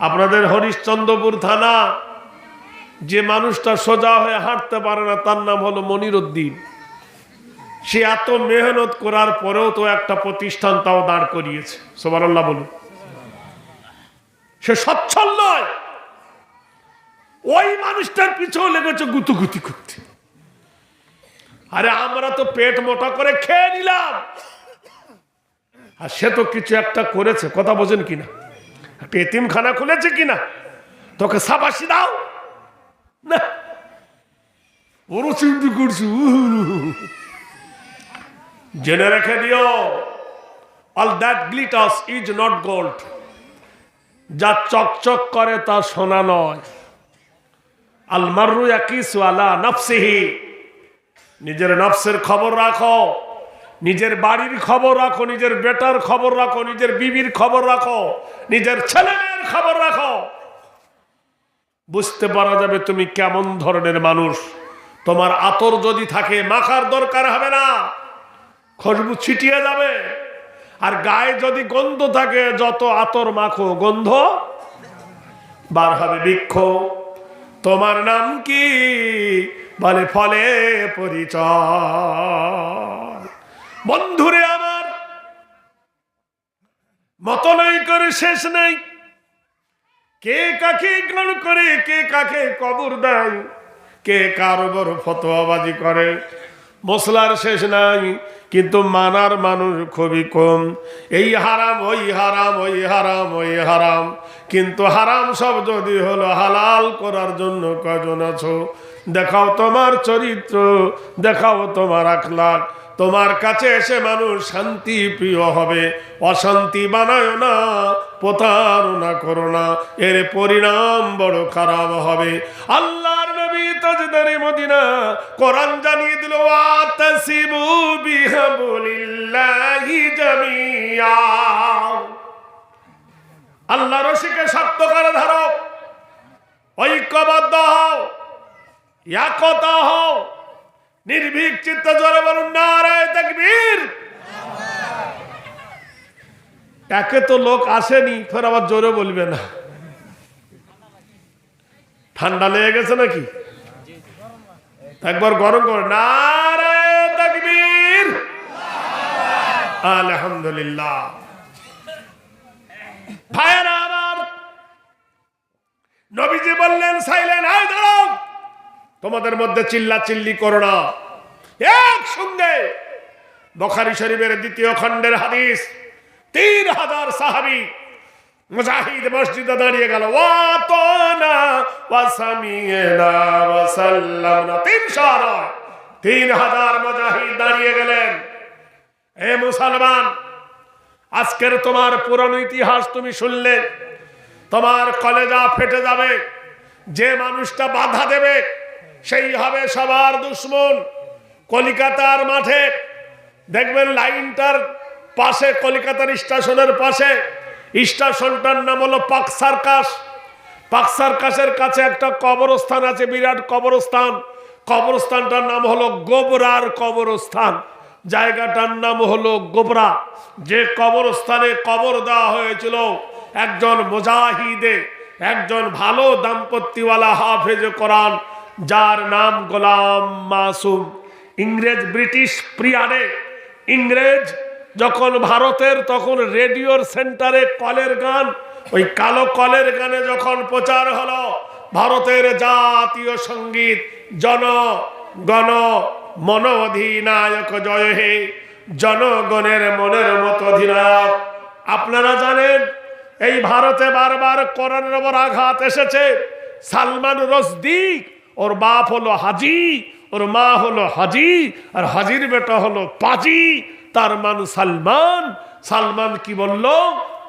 আপনাদের হরিশ্চন্দ্রপুর থানা, যে মানুষটা সোজা হয়ে হাঁটতে পারে না, তার নাম হলো মনির উদ্দিন সে এত মেহনত করার পরেও তো একটা প্রতিষ্ঠান তাও দাঁড় করিয়েছে। সোমারাল্লাহ বলুন। সে সচ্ছল নয়। ওই মানুষটার পিছনে লেগেছে গুতুগুতি করতে। আরে আমরা তো পেট মোটা করে খেয়ে নিলাম। আর সে তো কিছু একটা করেছে, কথা বোঝেন কিনা? একটা এতিমখানা খুলেছে কিনা? তোকে সাবাসি দাও। না। ওরও চিন্তা করছি। জেনে রেখে দিও all that glitters is not gold যা চকচক করে তা সোনা নয়। আল মারু ইয়াকিস আলা নফসিহি। নিজের নফসের খবর রাখো। নিজের বাড়ির খবর রাখো, নিজের বেটার খবর রাখো, নিজের বিবির খবর রাখো, নিজের ছেলেমেয়ের খবর রাখো। বুঝতে পারা যাবে তুমি কেমন ধরনের মানুষ। তোমার আতর যদি থাকে, মাখার দরকার হবে না। খুশবু ছিটিয়ে যাবে। আর গায়ে যদি গন্ধ থাকে, যত আতর মাখো, গন্ধ বার হবে বৃক্ষ। তোমার নাম কি? বলে ফলে পরিচয়। বন্ধুরে আমার, মত নাই করে শেষ নাই। কে কাকে গান করে, কে কাকে কবর দেয়, কে কার বড় ফতোয়াবাজি করে, মশলার শেষ নাই, কিন্তু মানার মানুষ খুবই কম। এই হারাম, ওই হারাম ওই হারাম ওই হারাম। কিন্তু হারাম সব যদি হলো, হালাল করার জন্য কজন আছো? দেখাও তোমার চরিত্র, দেখাও তোমার আখলাক তোমার কাছে এসে মানুষ শান্তি প্রিয় হবে, অশান্তি বানায় না প্রতারণা করো না, এর পরিণাম বড় খারাপ হবে। আল্লাহর নবী তাজদারে মদিনা কোরআন জানিয়ে দিল ওয়াতাসিবু বিহাবলিল্লাহি জামিয়া। আল্লাহ রশিকে শক্ত করে ধরো ঐক্যবদ্ধ হও, একতা হও নির্ভীক চিত্ত জোরে বলুন, নারায় তাকবীর। একে তো লোক আসেনি, ফের আবার জোরে বলবে না। ঠান্ডা লেগে গেছে নাকি? একবার গরম কর, নারায় আলহামদুলিল্লাহ। ভাইয়েরা আমার, নবীজি বললেন, সাইলেন হাই দাঁড়াও। তোমাদের মধ্যে চিল্লা চিল্লি করো না। একসঙ্গে বখারি শরীফের দ্বিতীয় খণ্ডের হাদিস, তিন হাজার সাহাবি মুজাহিদ মসজিদে দাঁড়িয়ে গেল তিনশো নয় তিন হাজার মুজাহিদ দাঁড়িয়ে গেলেন। এ মুসলমান, আজকের তোমার পুরানো ইতিহাস তুমি শুনলে, তোমার কলেজা ফেটে যাবে, যে মানুষটা বাধা দেবে সেই হবে সবার দুশ্মন কলিকাতার মাঠে। দেখবেন লাইনটার পাশে, কলিকাতার স্টেশনের পাশে। স্টেশনটার নাম হলো পাক সার্কাস। পাক সার্কাসের কাছে একটা কবরস্থান আছে, বিরাট কবরস্থান। কবরস্থানটার নাম হলো গোবরার কবরস্থান। জায়গাটার নাম হলো গোবরা। যে কবরস্থানে কবর দেওয়া হয়েছিল একজন মুজাহিদে, একজন ভালো দাম্পত্যওয়ালা হাফেজ কোরআন। যার নাম গোলাম মাসুম। ইংরেজ ব্রিটিশ প্রিয়ারে ইংরেজ যখন ভারতের তখন রেডিওর সেন্টারে কলের গান, ওই কালো কলের গানে যখন প্রচার হলো, ভারতের জাতীয় সংগীত জন গণ মন অধিনায়ক জয় হে, জনগণের মনের মতো অধিনায়ক। আপনারা জানেন, এই ভারতে বারবার করোনার আঘাত এসেছে। সালমান রসদি ওর বাপ হলো হাজি, ওর মা হলো হাজি, আর হাজির বেটা হলো পাজি, তার মান সালমান। সালমান কি বলল?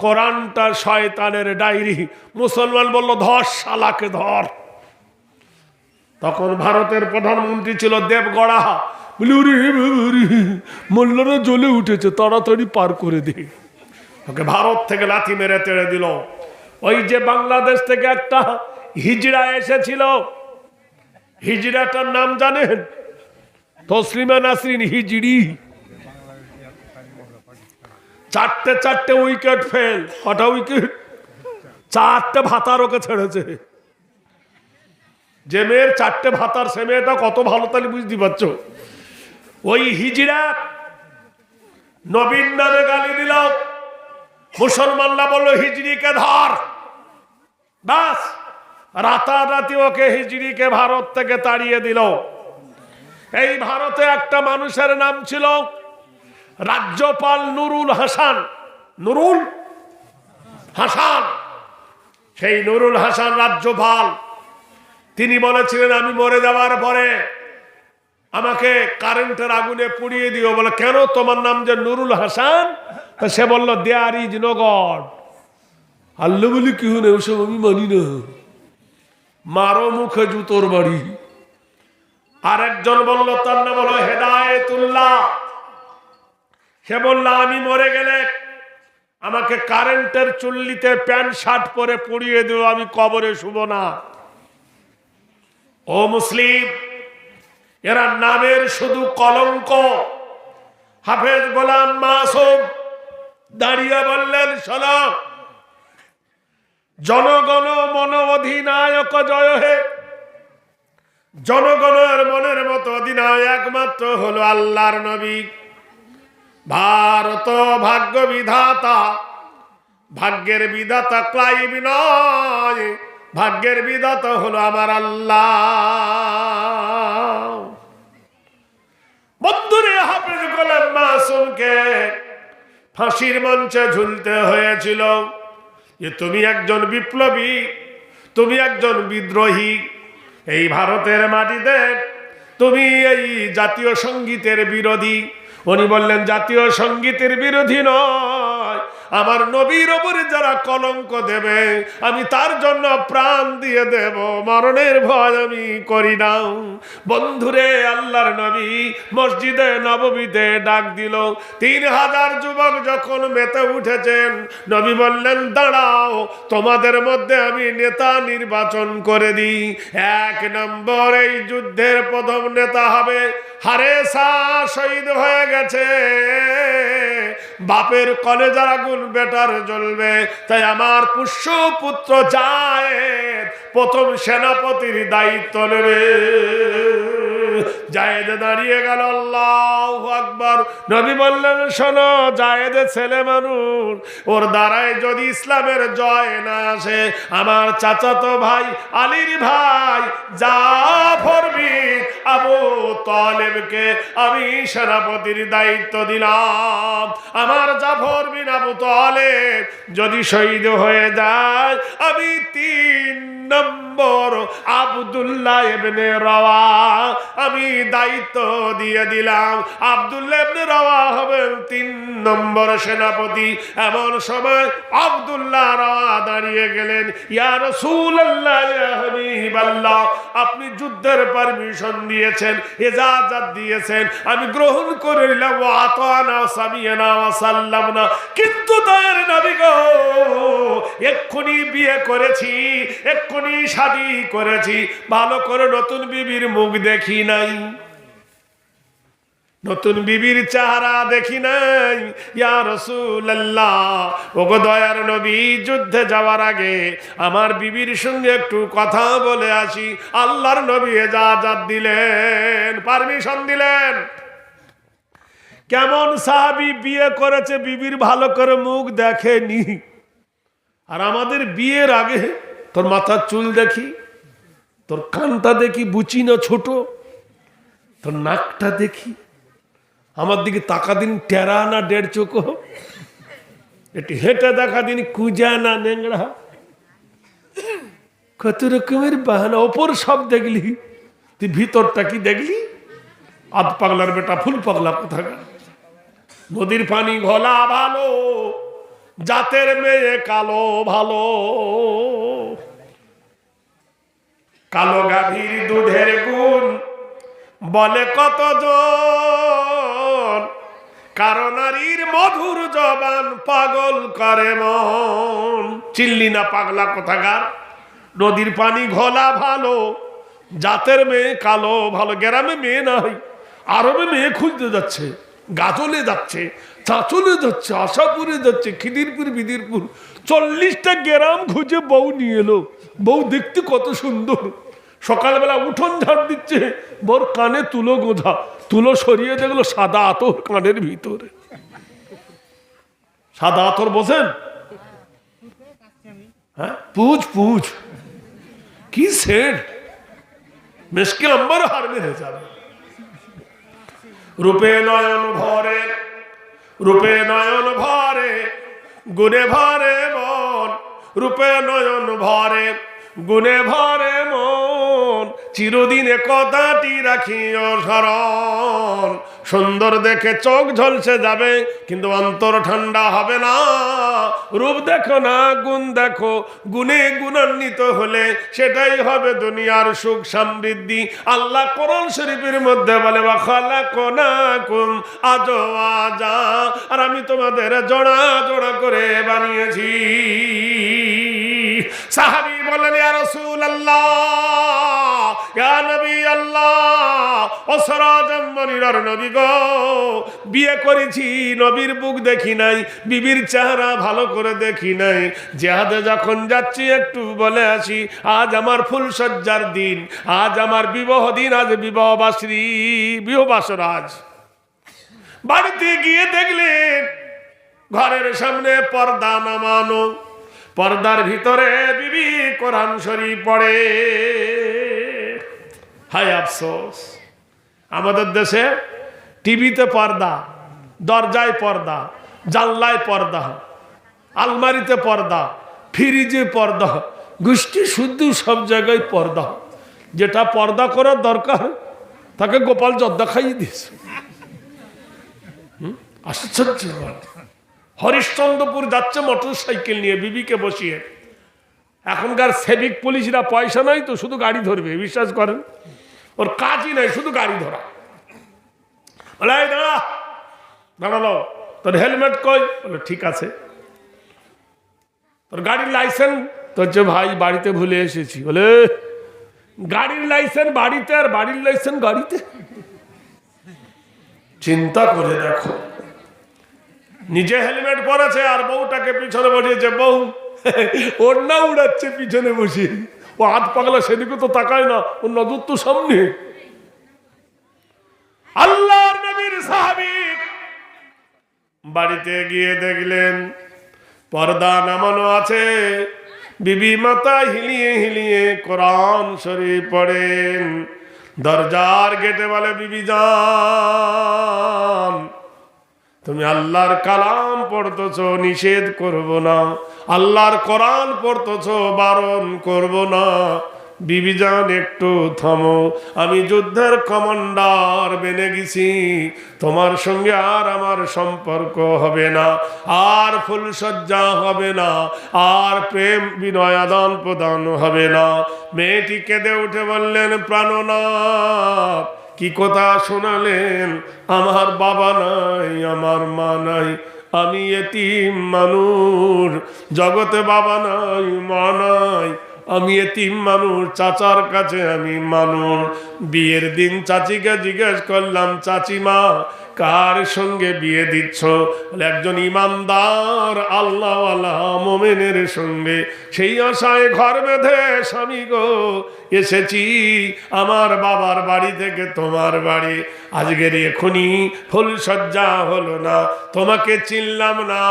কোরআনটা শয়তানের ডায়েরি। মুসলমান বলল, ধর শালাকে ধর। তখন ভারতের প্রধানমন্ত্রী ছিল দেবগড়া। মল্লরা জ্বলে উঠেছে, তাড়াতাড়ি পার করে দে। ওকে ভারত থেকে লাথি মেরে তেড়ে দিল। ওই যে বাংলাদেশ থেকে একটা হিজড়া এসেছিল হিজড়াটার নাম জানেন? তসলিমা নাসরিন হিজড়ি চারটে চারটে উইকেট ফেল, কটা উইকেট? চারটে ভাতার ওকে ছেড়েছে। যে মেয়ের চারটে ভাতার, সে মেয়েটা কত ভালো তাহলে বুঝতে পারছ? ওই হিজড়া নবীন নামে গালি দিল। মুসলমানরা বলল হিজড়িকে ধর। বাস রাতারাতি ওকে হিজড়িকে ভারত থেকে তাড়িয়ে দিল। এই ভারতে একটা মানুষের নাম ছিল রাজ্যপাল নুরুল হাসান। নুরুল? হাসান। সেই নুরুল হাসান রাজ্যপাল। তিনি বলেছিলেন, আমি মরে যাওয়ার পরে আমাকে কারেন্টের আগুনে পুড়িয়ে দিও। বলে, কেন তোমার নাম যে নুরুল হাসান? তা সে বলল there is no god Allah বলি, কি হনে ওসব আমি মানি না। মারো মুখে জুতোর বাড়ি। আর একজন বলল, তার নাম হলো হেদায়েতুল্লাহ। সে বলল, আমি মরে গেলে আমাকে কারেন্টের চুল্লিতে প্যান্ট, শার্ট পরে পুড়িয়ে দিও, আমি কবরে শুভ না। ও মুসলিম, এরা নামের শুধু কলঙ্ক। হাফেজ গোলাম মাসুম দাঁড়িয়ে বললেন, শোনো জনগণ মন অধিনায়ক জয় হে। জনগণের মনের মতো অধিনায়ক একমাত্র হলো আল্লাহর নবী। ভারত ভাগ্য বিধাতা, ভাগ্যের বিধাতা ক্লাইব নয়, ভাগ্যের বিধাতা হলো আমার আল্লাহ। বন্ধুরে, হাফেজ গোলাম মাসুমকে ফাঁসির মঞ্চে ঝুলতে হয়েছিল। যে তুমি একজন বিপ্লবী, তুমি একজন বিদ্রোহী, এই ভারতের মাটিতে তুমি এই জাতীয় সঙ্গীতের বিরোধী। উনি বললেন, জাতীয় সঙ্গীতের বিরোধী নয় আমার নবীর ওপরে যারা কলঙ্ক দেবে, আমি তার জন্য প্রাণ দিয়ে দেব। মরণের ভয় আমি করি না। বন্ধুরে, আল্লাহর নবী মসজিদে নববীতে ডাক দিল। তিন হাজার যুবক যখন মেতে উঠেছেন, নবী বললেন, দাঁড়াও, তোমাদের মধ্যে আমি নেতা নির্বাচন করে দিই। এক নম্বর এই যুদ্ধের প্রথম নেতা হবে হারেসা, শহীদ হয়ে গেছে। বাপের কলেজার আগুন বেটার জ্বলবে। তাই আমার পুষ্য পুত্র যায় প্রথম সেনাপতির দায়িত্ব নেবে। জায়েদ দাঁড়িয়ে গেল, আল্লাহ আকবর। নবী বললেন, শোনো, জায়েদ ছেলে মানুষ, ওর দ্বারাই যদি ইসলামের জয় না আসে, আমার চাচাতো ভাই, আলীর ভাই জাফর বিন আবু তালেবকে আমি সেনাপতির দায়িত্ব দিলাম। আমার জাফর বিন আবু তালেব যদি শহীদ হয়ে যায়, আমি তিন নম্বর আবদুল্লাহ ইবনে রওয়া আমি দায়িত্ব দিয়ে দিলাম। আবদুল্লাহ ইবনে রওয়া হবেন তিন নম্বর সেনাপতি। এমন সময় আবদুল্লাহ রওয়া দাঁড়িয়ে গেলেন। ইয়া রাসূলুল্লাহ, ইয়া হাবিবাল্লাহ, আপনি যুদ্ধের পারমিশন দিয়েছেন ইজাজত দিয়েছেন। আমি গ্রহণ করে নিলাম, ওয়া আতানা সামিয়ানা ওয়া সাল্লামনা। কিন্তু দয়ার নবী গো, এক্ষুনি বিয়ে করেছি, এক্ষুনি শাদি করেছি। ভালো করে নতুন বিবির মুখ দেখি নাই। নতুন বিবির চেহারা দেখি নাই। ইয়া রসুল্লাহ ওগো দয়ার নবী, যুদ্ধে যাওয়ার আগে আমার বিবির সঙ্গে একটু কথা বলে আসি। আল্লাহর নবী এজাজাত দিলেন, পারমিশন দিলেন। কেমন সাহাবি বিয়ে করেছে, বিবির ভালো করে মুখ দেখেনি। আর আমাদের বিয়ের আগে তোর মাথার চুল দেখি, তোর কানটা দেখি, বুচি না ছোট, তোর নাকটা দেখি। আমার দিকে তাকা দিন টেরা না দেড় চোখো। একটু হেঁটে দেখা দিন কুজা না নেংড়া। কত রকমের বাহানা, ওপর সব দেখলি। তুই ভিতরটা কি দেখলি? আধ পাগলার বেটা, ফুল পাগলা কোথাকার? নদীর পানি ঘোলা ভালো, জাতের মেয়ে কালো ভালো। কালো গাভীর দুধের গুণ। বলে কত কারণ নারীর মধুর জবান পাগল করে মন। চিল্লি না পাগলা কোথাকার? নদীর পানি ঘোলা ভালো। জাতের মেয়ে কালো, ভালো। গ্রামে মেয়ে নাই আরবে মেয়ে খুঁজতে যাচ্ছে, গাজলে যাচ্ছে, চাঁচলে যাচ্ছে, আশাপুরে যাচ্ছে, খিদিরপুর, বিদিরপুর। চল্লিশটা গ্রাম খুঁজে বউ নিয়ে এলো। বউ দেখতে কত সুন্দর। সকালবেলা উঠোন ঝাড় দিচ্ছে, বর কানে তুলো গোঁধা, তুলো সরিয়ে দেখল সাদা আতর কানের ভিতরে। সাদা আতর বোঝেন? হ্যাঁ? পুজ পুজ। কি সেট? মেসকে আম্বার হার মেরে যাবে। রূপে নয়ন ভরে, রূপে নয়ন ভরে, গুণে ভরে মন। রূপে নয়ন ভরে, গুণে ভরে মন। চিরদিনে কথাটি রাখিও স্মরণ সুন্দর দেখে চোখ ঝলসে যাবে, কিন্তু অন্তর ঠান্ডা হবে না। রূপ দেখো না, গুণ দেখো, গুণে গুণান্বিত হলে সেটাই হবে দুনিয়ার সুখ সমৃদ্ধি। আল্লাহ কোরআন শরীফের মধ্যে বলে বা খালা কোনা কুম আজ আজা আর আমি তোমাদের জোড়া জোড়া করে বানিয়েছি। সাহাবি বলেন, ইয়া আল্লাহ ইয়া নবী আল্লাহ, ও সরাজম মনিরার নবী গো, বিয়ে করেছি, নবীর বুক দেখি নাই, বিবির চেহারা ভালো করে দেখি নাই। জেহাদে যখন যাচ্ছি, একটু বলে আসি, আজ আমার ফুল সজ্জার দিন, আজ আমার বিবাহ দিন, আজ বিবাহ বাসরি বিবাহ বাড়িতে গিয়ে দেখলেন ঘরের সামনে পর্দা নামানো, পর্দার ভিতরে বিবি কোরআন শরীফ পড়ে। হাই আফসোস। আমাদের দেশে টিভিতে পর্দা, দরজায় পর্দা, জানলায় পর্দা, আলমারিতে পর্দা, ফ্রিজে পর্দা, গোষ্ঠী শুদ্ধ সব জায়গায় পর্দা। যেটা পর্দা করার দরকার, তাকে গোপাল জর্দা খাইয়ে দিয়েছে? আশ্চর্য হরিশ্চন্দ্রপুর যাচ্ছে মোটর সাইকেল নিয়ে, বিবিকে বসিয়ে। এখনকার সেভিক পুলিশরা পয়সা নাই তো, শুধু গাড়ি ধরবে, বিশ্বাস করেন? ওর কাজই নাই, শুধু গাড়ি ধরা। বলে দাঁড়া দাঁড়াল তোর হেলমেট কই? বলে, ঠিক আছে। তোর গাড়ির লাইসেন্স? তোর যে ভাই বাড়িতে ভুলে এসেছি। বলে গাড়ির লাইসেন্স বাড়িতে আর বাড়ির লাইসেন্স গাড়িতে? চিন্তা করে দেখো, নিজে হেলমেট পরেছে আর বউটাকে পিছনে বসিয়েছে, বউ, ওর না উড়াচ্ছে পিছনে বসে ও হাত পাগলা সেদিকে তো তাকায় না, ওর নজর তো সামনে। আল্লাহর নবীর বাড়িতে গিয়ে দেখলেন, পর্দা নামানো আছে। বিবি মাতা হিলিয়ে হিলিয়ে কোরআন শরীফ পড়েন। দরজার গেটে বলে, বিবি তুমি আল্লাহর কালাম পড়তেছ, নিষেধ করব না। আল্লাহর কোরআন পড়তেছ, বারণ করব না। বিবিজান একটু থামো। আমি যুদ্ধের কমান্ডার বেনে গেছি। তোমার সঙ্গে আর আমার সম্পর্ক হবে না, আর ফুলসজ্জা হবে না, আর প্রেম বিনয় আদান প্রদান হবে না। মেয়েটি কেঁদে উঠে বললেন, প্রাণনাথ, কি কথা শোনালেন? আমার বাবা নাই, আমার মা নাই। আমি এতিম মানুষ। জগতে বাবা নাই, মা নাই। আমি এতিম মানুষ, চাচার কাছে আমি মানুষ। বিয়ের দিন চাচিকে জিজ্ঞেস করলাম, চাচিমা কার সঙ্গে বিয়ে দিচ্ছ? একজন ইমানদার আল্লাহ মোমেনের সঙ্গে। সেই আশায় ঘর বেঁধে, স্বামী গো, এসেছি আমার বাবার বাড়ি থেকে তোমার বাড়ি। আজকের এখনই ফুলসজ্জা হলো না, তোমাকে চিনলাম না,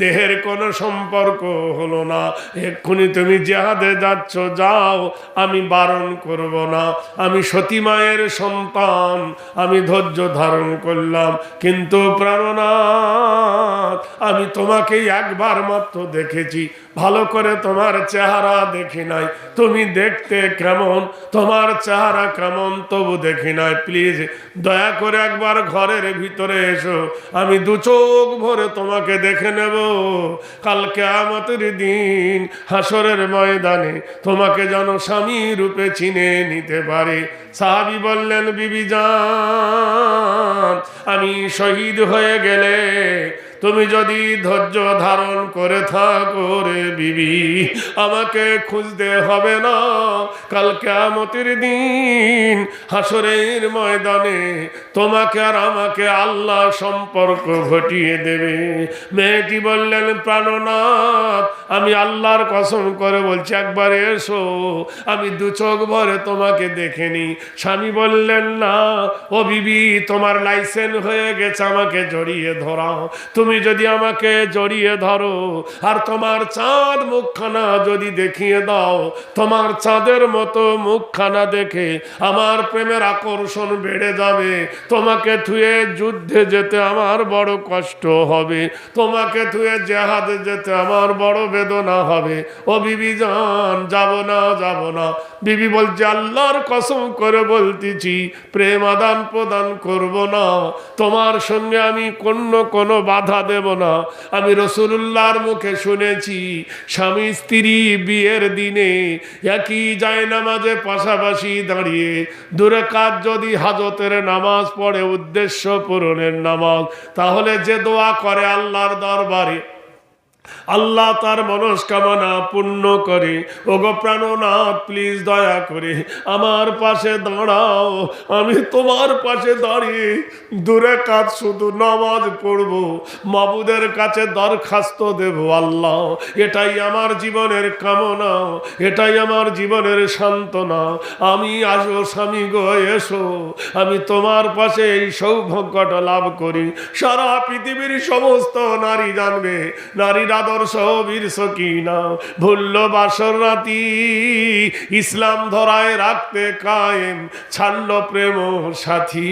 দেহের কোনো সম্পর্ক হলো না। এক্ষুনি তুমি জেহাদে যাচ্ছ, যাও, আমি বারণ করব না। আমি সতী মায়ের সন্তান, আমি ধৈর্য ধারণ করলাম কিন্তু প্রাণনাথ আমি তোমাকে একবার মাত্র দেখেছি। ভালো করে তোমার চেহারা দেখি নাই। তুমি দেখতে কেমন? তোমার চেহারা কেমন তবু দেখি নাই। প্লিজ, দয়া করে একবার ঘরের ভিতরে এসো। আমি দু চোখ ভরে তোমাকে দেখে নেব। কালকে আমাদের দিন হাসরের ময়দানে তোমাকে যেন স্বামী রূপে চিনে নিতে পারে। সাহাবি বললেন, বিবি যান আমি শহীদ হয়ে গেলে তুমি যদি ধৈর্য ধারণ করে থাকো রে বিবি, আমাকে খুঁজতে হবে না। কাল কেমতির দিন হাসরের ময়দানে তোমাকে আর আমাকে আল্লাহ সম্পর্ক ঘটিয়ে দেবে। মেয়েটি বললেন, প্রাণনাথ, আমি আল্লাহর কসম করে বলছি, একবার এসো, আমি দু চোখ ভরে তোমাকে দেখেনি স্বামী বললেন, না, ও বিবি, তোমার লাইসেন্স হয়ে গেছে, আমাকে জড়িয়ে ধরাও। তুমি যদি আমাকে জড়িয়ে ধরো, আর তোমার চাঁদ মুখখানা যদি দেখিয়ে দাও, তোমার চাঁদের মতো মুখখানা দেখে আমার প্রেমের আকর্ষণ বেড়ে যাবে। তোমাকে থুয়ে যুদ্ধে যেতে আমার বড় কষ্ট হবে। তোমাকে থুয়ে জেহাদে যেতে আমার বড় বেদনা হবে। ও বিবি যান যাব না যাব না। বিবি বলছে, আল্লাহর কসম করে বলতেছি, প্রেম আদান প্রদান করব না। তোমার সঙ্গে আমি কোনো কোনো বাধা দেব না। আমি রসুল্লাহর মুখে শুনেছি, স্বামী স্ত্রী বিয়ের দিনে একই যায় নামাজে পাশাপাশি দাঁড়িয়ে দূরে কাজ যদি হাজতের নামাজ পড়ে, উদ্দেশ্য পূরণের নামাজ, তাহলে যে দোয়া করে আল্লাহর দরবারে আল্লাহ তার মনস্কামনা পূর্ণ করে। ওগো প্রাণনাথ প্লিজ দয়া করে আমার পাশে দাঁড়াও। আমি তোমার পাশে দাঁড়িয়ে দূরে কাজ শুধু নামাজ পড়ব। মাবুদের কাছে দরখাস্ত দেব আল্লাহ। এটাই আমার জীবনের কামনা, এটাই আমার জীবনের সান্ত্বনা। আমি আসো স্বামী গো, এসো। আমি তোমার পাশে এই সৌভাগ্যটা লাভ করি। সারা পৃথিবীর সমস্ত নারী জানবে। নারীর আদর্শ বীর সকিনা, ভুল্ল বাসর রাতি, ইসলাম ধরায় রাখতে কায়েম, ছাড়ল প্রেম সাথী।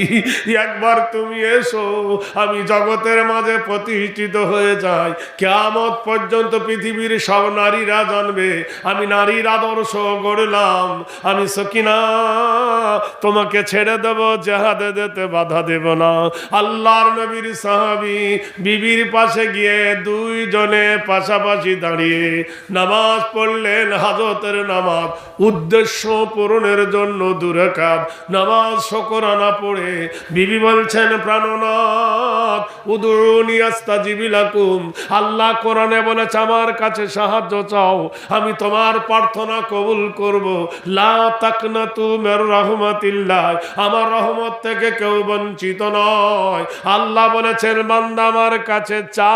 একবার তুমি এসো, আমি জগতের মাঝে প্রতিষ্ঠিত হয়ে যাই। কেমত পর্যন্ত পৃথিবীর সব নারীরা জানবে, আমি নারীর আদর্শ গড়লাম, আমি সকিনা, তোমাকে ছেড়ে দেব, জেহাদে যেতে বাধা দেব না। আল্লাহর নবীর সাহাবি, বিবির পাশে গিয়ে দুইজনে পাশাপাশি দাঁড়িয়ে নামাজ পড়লেন হাজতের নামাজ। উদ্দেশ্য পূরণের জন্য দূরে কাজ নামাজ শকরানা পড়ে বিবি বলছেন, প্রাণনাথ উদুরুনি আস্তাজিবিলাকুম আল্লাহ কোরআনে বলেছে, আমার কাছে সাহায্য চাও। আমি তোমার প্রার্থনা কবুল করব। লা তাকনাতু মির রাহমাতিল্লাহ। আমার রহমত থেকে কেউ বঞ্চিত নয়। আল্লাহ বলেছেন, বান্দা আমার কাছে চা।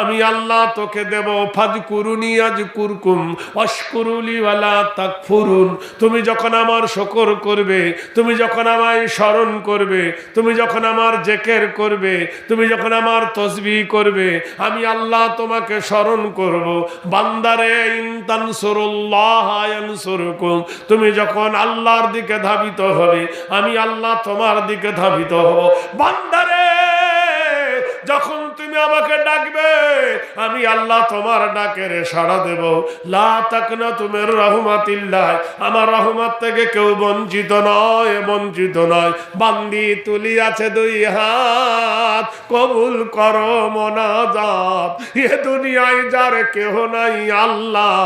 আমি আল্লাহ তোকে দেব। ফাজ কুরুনি আজ কুরকুম অস্কুরুলি ওয়ালা তাকফুরুন। তুমি যখন আমার শকর করবে, তুমি যখন আমায় স্মরণ করবে, তুমি যখন আমার জেকের করবে, তুমি যখন আমার তসবি করবে, আমি আল্লাহ তোমাকে স্মরণ করব। বান্দারে ইনতানসুরুল্লাহ ইয়ানসুরকুম। তুমি যখন আল্লাহর দিকে ধাবিত হবে, আমি আল্লাহ তোমার দিকে ধাবিত হব। বান্দারে, যখন তুমি আমাকে ডাকবে, আমি আল্লাহ তোমার ডাকের সাড়া দেব। লা তাকনা রহমাতিল্লাহ, আমার রহমত থেকে কেউ বঞ্চিত নয় বঞ্চিত নয়। বান্দি তুলি আছে দুই হাত, কবুল করো মোনাজাত। এ দুনিয়ায় যার কেহ নাই আল্লাহ,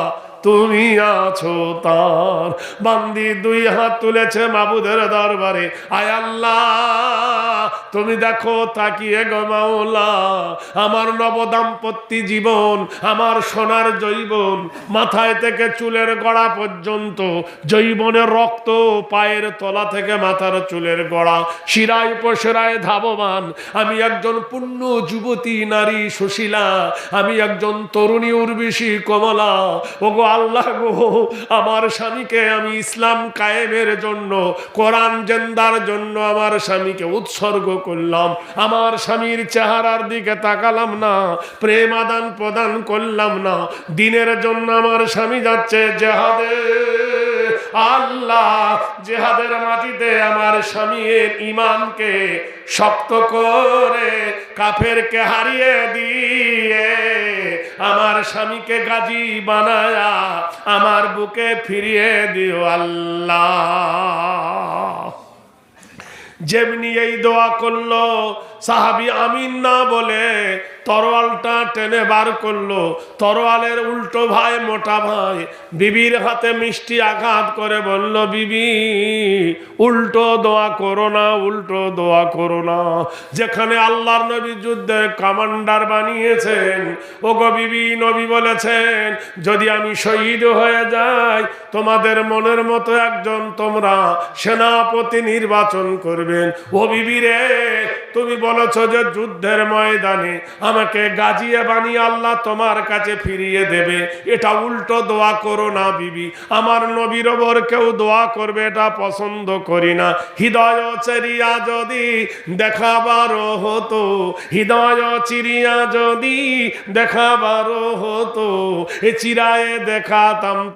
তুমি আছো তার। বান্দি দুই হাত তুলেছে মাবুদের দরবারে, আয় আল্লাহ। তুমি দেখো, তাকিয়ে গো মাওলা, আমার নবদাম্পত্য জীবন, আমার সোনার জৈবন, মাথায় থেকে চুলের গড়া পর্যন্ত জৈবনের রক্ত পায়ের তলা থেকে মাথার চুলের গড়া, শিরায় উপশিরায় ধাবমান, আমি একজন পূর্ণ যুবতী নারী সুশীলা, আমি একজন তরুণী উর্বিশী কমলা, ওগো আল্লাহ গো, আমার স্বামীকে আমি ইসলাম কায়েমের জন্য, কোরআন জেন্দার জন্য আমার স্বামীকে উৎসর্গ করলাম। আমার স্বামীর চেহারার দিকে তাকালাম না, প্রেম আদান প্রদান করলাম না। দিনের জন্য আমার স্বামী যাচ্ছে জেহাদে। আল্লাহ জেহাদের মাটিতে আমার স্বামীর ইমানকে শক্ত করে কাফেরকে হারিয়ে দিয়ে আমার স্বামীকে গাজী বানায়া আমার বুকে ফিরিয়ে দিও আল্লাহ। যেমনি এই দোয়া করল সাহাবি আমিন না বলে তরোয়ালটা টেনে বার করল। তরোয়ালের উল্টো ভাই, মোটা ভাই বিবির হাতে মিষ্টি আঘাত করে বলল, বিবি, উল্টো দোয়া করো না, উল্টো দোয়া করো না। যেখানে আল্লাহর নবী যুদ্ধের কমান্ডার বানিয়েছেন ও গো বিবি, নবী বলেছেন, যদি আমি শহীদ হয়ে যাই, তোমাদের মনের মতো একজন তোমরা সেনাপতি নির্বাচন করবেন। ও বিবি রে তুমি বলেছ যে যুদ্ধের ময়দানে আমাকে গাজিয়ে বানিয়ে আল্লাহ তোমার কাছে ফিরিয়ে দেবে। এটা উল্টো দোয়া করো না বিবি। আমার নবীর ওপর কেউ দোয়া করবে, এটা পছন্দ করি না। হৃদয় চেরিয়া যদি দেখাবারও হতো, হৃদয় চিরিয়া যদি দেখাবারও হতো, এ চিরায়ে দেখাতাম